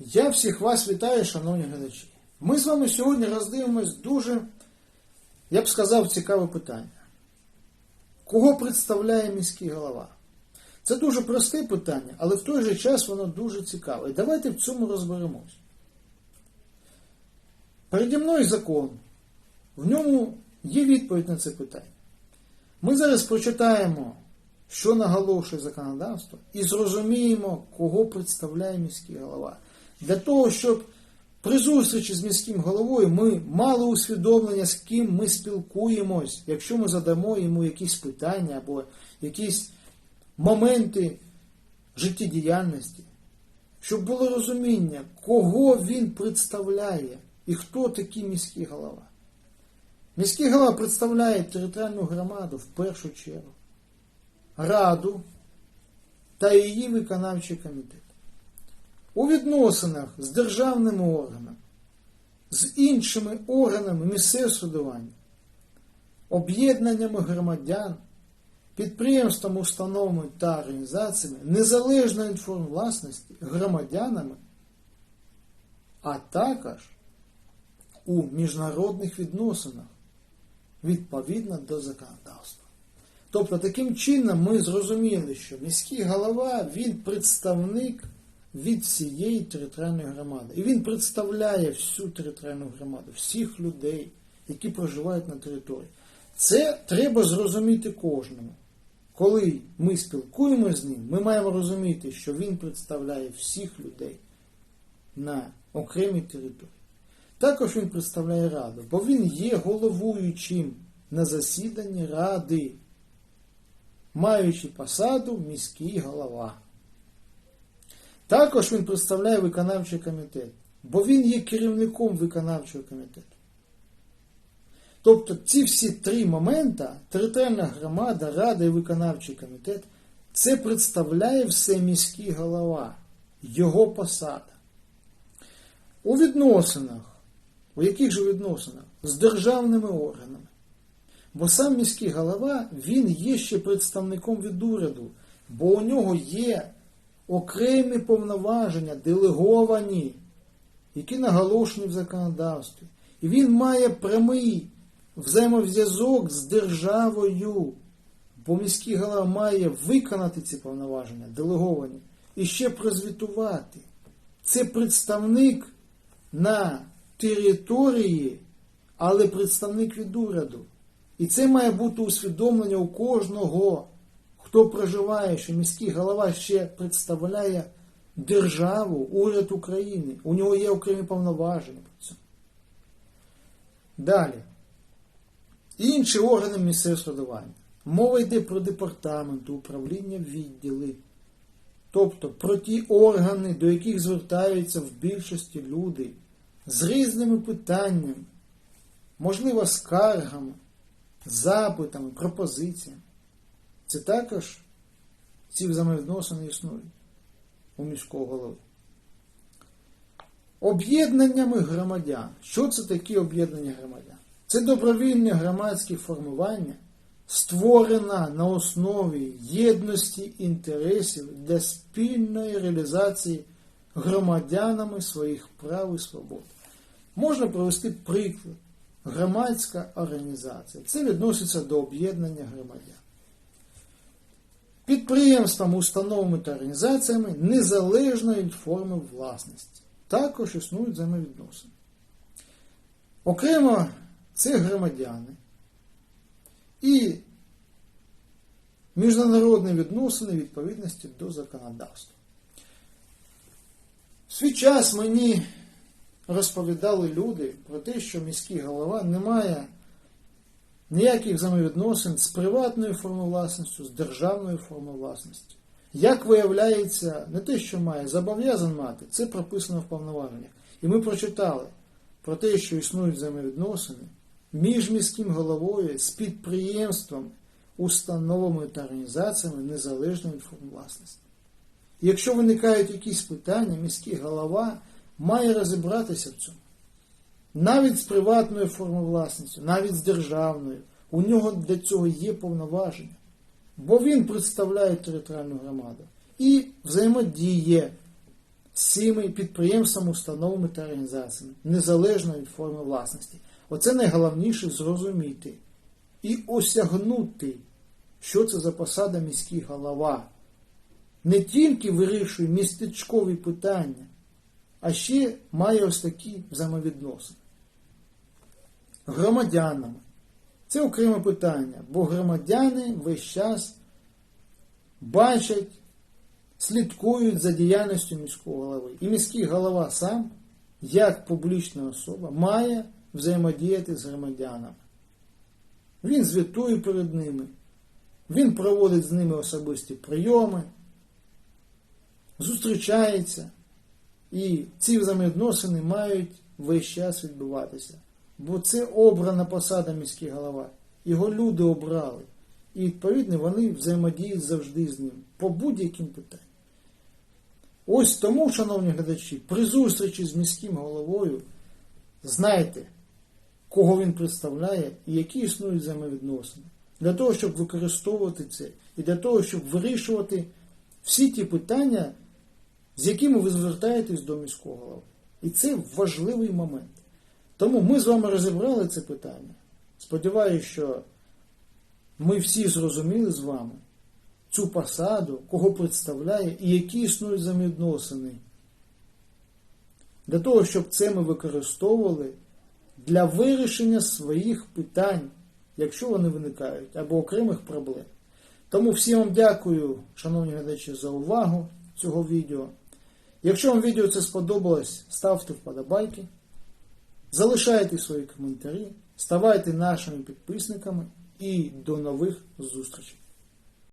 Я всіх вас вітаю, шановні глядачі. Ми з вами сьогодні роздивимось дуже, я б сказав, цікаве питання. Кого представляє міський голова? Це дуже просте питання, але в той же час воно дуже цікаве. І давайте в цьому розберемось. Переді мною закон. В ньому є відповідь на це питання. Ми зараз прочитаємо, що наголошує законодавство, і зрозуміємо, кого представляє міський голова. Для того, щоб при зустрічі з міським головою ми мали усвідомлення, з ким ми спілкуємось, якщо ми задамо йому якісь питання або якісь моменти життєдіяльності, щоб було розуміння, кого він представляє і хто такий міський голова. Міський голова представляє територіальну громаду в першу чергу, раду та її виконавчий комітет. У відносинах з державними органами, з іншими органами місцевого судування, об'єднаннями громадян, підприємствами, установами та організаціями незалежної інформвласності громадянами, а також у міжнародних відносинах відповідно до законодавства. Тобто, таким чином ми зрозуміли, що міський голова він представник від всієї територіальної громади. І він представляє всю територіальну громаду, всіх людей, які проживають на території. Це треба зрозуміти кожному. Коли ми спілкуємося з ним, ми маємо розуміти, що він представляє всіх людей на окремій території. Також він представляє раду, бо він є головуючим на засіданні ради, маючи посаду міський голова. Також він представляє виконавчий комітет, бо він є керівником виконавчого комітету. Тобто ці всі три моменти територіальна громада, рада і виконавчий комітет це представляє все міський голова, його посада. У відносинах, у яких же відносинах? З державними органами. Бо сам міський голова, він є ще представником від уряду, бо у нього є окремі повноваження, делеговані, які наголошені в законодавстві. І він має прямий взаємозв'язок з державою, бо міський голова має виконати ці повноваження, делеговані, і ще прозвітувати. Це представник на території, але представник від уряду. І це має бути усвідомлення у кожного, хто проживає, що міський голова ще представляє державу, уряд України. У нього є окремі повноваження. Далі. Інші органи місцевого самоврядування. Мова йде про департаменти, управління відділи. Тобто про ті органи, до яких звертаються в більшості люди з різними питаннями, можливо, скаргами, запитами, пропозиціями. Це також ці взаємовідносини існують у міського голови. Об'єднаннями громадян. Що це такі об'єднання громадян? Це добровільне громадське формування, створена на основі єдності інтересів для спільної реалізації громадянами своїх прав і свобод. Можна провести приклад. Громадська організація. Це відноситься до об'єднання громадян. Підприємствами, установами та організаціями незалежної форми власності. Також існують взаємовідносини. Окремо це громадяни і міжнародні відносини відповідності до законодавства. В свій час мені розповідали люди про те, що міський голова не має ніяких взаємовідносин з приватною формою власності, з державною формою власності. Як виявляється, не те, що має, зобов'язан мати, це прописано в повноваженнях. І ми прочитали про те, що існують взаємовідносини між міським головою з підприємством, установами та організаціями незалежної форми власності. Якщо виникають якісь питання, міський голова має розібратися в цьому. Навіть з приватною формою власності, навіть з державною. У нього для цього є повноваження. Бо він представляє територіальну громаду і взаємодіє цими підприємствами, установами та організаціями, незалежно від форми власності. Оце найголовніше зрозуміти і осягнути, що це за посада міський голова. Не тільки вирішує містечкові питання, а ще має ось такі взаємовідносини. Громадянами. Це окреме питання, бо громадяни весь час бачать, слідкують за діяльністю міського голови. І міський голова сам, як публічна особа, має взаємодіяти з громадянами. Він звітує перед ними, він проводить з ними особисті прийоми, зустрічається. І ці взаємовідносини мають весь час відбуватися. Бо це обрана посада міський голова. Його люди обрали. І відповідно вони взаємодіють завжди з ним по будь-яким питанням. Ось тому, шановні глядачі, при зустрічі з міським головою знайте, кого він представляє і які існують взаємовідносини. Для того, щоб використовувати це, і для того, щоб вирішувати всі ті питання, з якими ви звертаєтесь до міського голови. І це важливий момент. Тому ми з вами розібрали це питання. Сподіваюся, що ми всі зрозуміли з вами цю посаду, кого представляє і які існують взаємовідносини. Для того, щоб це ми використовували для вирішення своїх питань, якщо вони виникають, або окремих проблем. Тому всім вам дякую, шановні глядачі, за увагу цього відео. Якщо вам відео це сподобалось, ставте вподобайки, залишайте свої коментарі, ставайте нашими підписниками і до нових зустрічей.